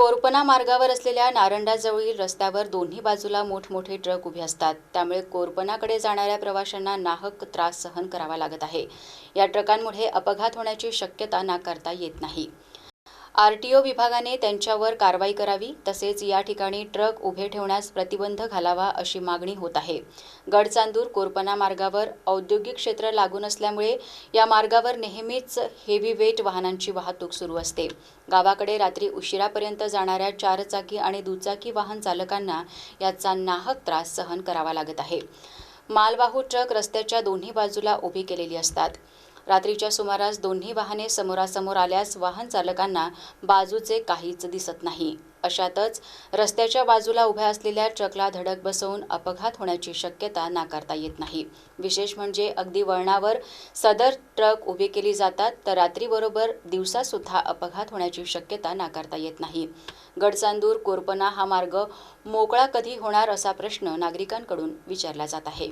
कोरपना मार्गावर असलेल्या नारंडाजवळील रस्त्यावर दोन्ही बाजूला मोठमोठे ट्रक उभे असतात. त्यामुळे कोरपनाकडे जाणाऱ्या प्रवाशांना नाहक त्रास सहन करावा लागत आहे. या ट्रकांमुळे अपघात होण्याची शक्यता नाकारता येत नाही. आरटीओ विभागाने त्यांच्यावर कारवाई करावी तसेच या ठिकाणी ट्रक उभे ठेवण्यास प्रतिबंध घालावा अशी मागणी होत आहे. गडचांदूर कोरपना मार्गावर औद्योगिक क्षेत्र लागून असल्यामुळे या मार्गावर नेहमीच हेवी वेट वाहनांची वाहतूक सुरू असते. गावाकडे रात्री उशिरापर्यंत जाणाऱ्या चारचाकी आणि दुचाकी वाहन चालकांना याचा नाहक त्रास सहन करावा लागत आहे. मालवाहू ट्रक रस्त्याच्या दोन्ही बाजूला उभी केलेली असतात. रात्रीच्या सुमारास दोन्ही वाहने समोरासमोर आल्यास वाहन चालकांना बाजूचे काहीच दिसत नाही. अशातच रस्त्याच्या बाजूला उभ्या असलेल्या ट्रकला धडक बसवून अपघात होण्याची शक्यता नाकारता येत नाही. विशेष म्हणजे अगदी वळणावर सदर ट्रक उभे केली जातात तर रात्रीबरोबर दिवसासुद्धा अपघात होण्याची शक्यता नाकारता येत नाही. गडचांदूर कोरपना हा मार्ग मोकळा कधी होणार असा प्रश्न नागरिकांकडून विचारला जात आहे.